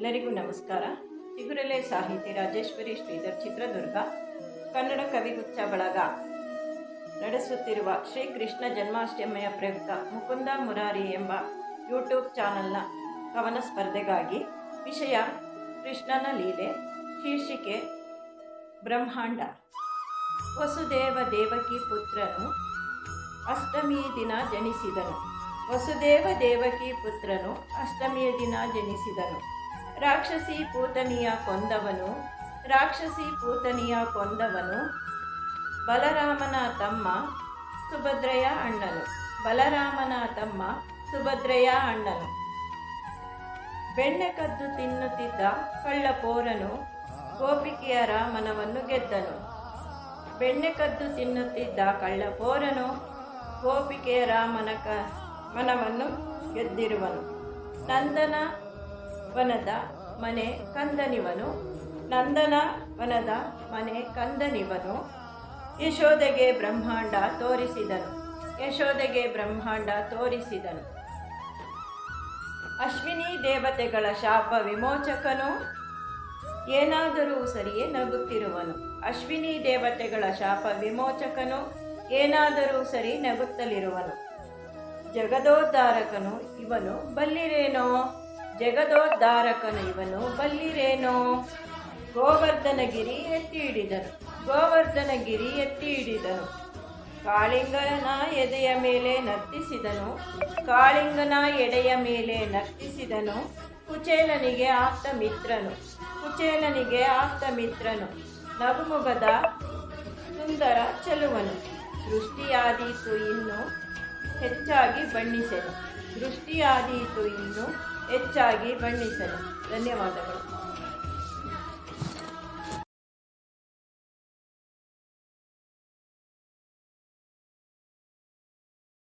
ಎಲ್ಲರಿಗೂ ನಮಸ್ಕಾರ. ಚಿಗುರೆಲೆ ಸಾಹಿತಿ ರಾಜೇಶ್ವರಿ ಶ್ರೀಧರ್ ಚಿತ್ರದುರ್ಗ, ಕನ್ನಡ ಕವಿಗುಚ್ಛ ಬಳಗ. ನಡೆಸುತ್ತಿರುವ ಶ್ರೀ ಕೃಷ್ಣ ಜನ್ಮಾಷ್ಟಮಿಯ ಪ್ರಯುಕ್ತ ಮುಕುಂದ ಮುರಾರಿ ಎಂಬ ಯೂಟ್ಯೂಬ್ ಚಾನಲ್ನ ಕವನ ಸ್ಪರ್ಧೆಗಾಗಿ ವಿಷಯ ಕೃಷ್ಣನ ಲೀಲೆ, ಶೀರ್ಷಿಕೆ ಬ್ರಹ್ಮಾಂಡ. ವಸುದೇವ ದೇವಕಿ ಪುತ್ರನು ಅಷ್ಟಮಿ ದಿನ ಜನಿಸಿದನು. ವಸುದೇವ ದೇವಕಿ ಪುತ್ರನು ಅಷ್ಟಮಿಯ ದಿನ ಜನಿಸಿದನು. ರಾಕ್ಷಸಿ ಪೂತನಿಯ ಕೊಂದವನು, ರಾಕ್ಷಸಿ ಪೂತನಿಯ ಕೊಂದವನು, ಬಲರಾಮನ ತಮ್ಮ ಸುಭದ್ರೆಯ ಅಣ್ಣನು. ಬಲರಾಮನ ತಮ್ಮ ಸುಭದ್ರೆಯ ಅಣ್ಣನು. ಬೆಣ್ಣೆ ಕದ್ದು ತಿನ್ನುತ್ತಿದ್ದ ಕಳ್ಳಪೋರನು ಗೋಪಿಕೆಯರ ಮನವನ್ನು ಗೆದ್ದನು. ಬೆಣ್ಣೆ ಕದ್ದು ತಿನ್ನುತ್ತಿದ್ದ ಕಳ್ಳಪೋರನು ಗೋಪಿಕೆಯರ ಮನಕ ಮನವನ್ನು ಗೆದ್ದಿರುವನು ನಂದನ ವನದ ಮನೆ ಕಂದನಿವನು. ನಂದನ ವನದ ಮನೆ ಕಂದನಿವನು. ಯಶೋದೆಗೆ ಬ್ರಹ್ಮಾಂಡ ತೋರಿಸಿದನು. ಯಶೋದೆಗೆ ಬ್ರಹ್ಮಾಂಡ ತೋರಿಸಿದನು. ಅಶ್ವಿನಿ ದೇವತೆಗಳ ಶಾಪ ವಿಮೋಚಕನು ಏನಾದರೂ ಸರಿಯೇ ನಗುತ್ತಿರುವನು. ಅಶ್ವಿನಿ ದೇವತೆಗಳ ಶಾಪ ವಿಮೋಚಕನು ಏನಾದರೂ ಸರಿ ನಗುತ್ತಲಿರುವನು. ಜಗದೋದ್ಧಾರಕನು ಇವನು ಬಲ್ಲಿರೇನೋ? ಜಗದೋದ್ಧಾರಕನು ಇವನು ಬಲ್ಲಿರೇನೋ? ಗೋವರ್ಧನಗಿರಿ ಎತ್ತಿ ಹಿಡಿದನು ಗೋವರ್ಧನಗಿರಿ ಎತ್ತಿ ಹಿಡಿದನು ಕಾಳಿಂಗನ ಎದೆಯ ಮೇಲೆ ನರ್ತಿಸಿದನು. ಕಾಳಿಂಗನ ಎಡೆಯ ಮೇಲೆ ನರ್ತಿಸಿದನು. ಕುಚೇಲನಿಗೆ ಆಪ್ತ ಮಿತ್ರನು. ಕುಚೇಲನಿಗೆ ಆಪ್ತ ಮಿತ್ರನು. ನಗುಮುಗದ ಸುಂದರ ಚೆಲುವನು. ಸೃಷ್ಟಿಯಾದೀತು ಇನ್ನು ಹೆಚ್ಚಾಗಿ ಬಣ್ಣಿಸೆನು. ದೃಷ್ಟಿಯಾದೀತು ಇನ್ನು ಹೆಚ್ಚಾಗಿ ಬಣ್ಣಿಸಲು. ಧನ್ಯವಾದಗಳು.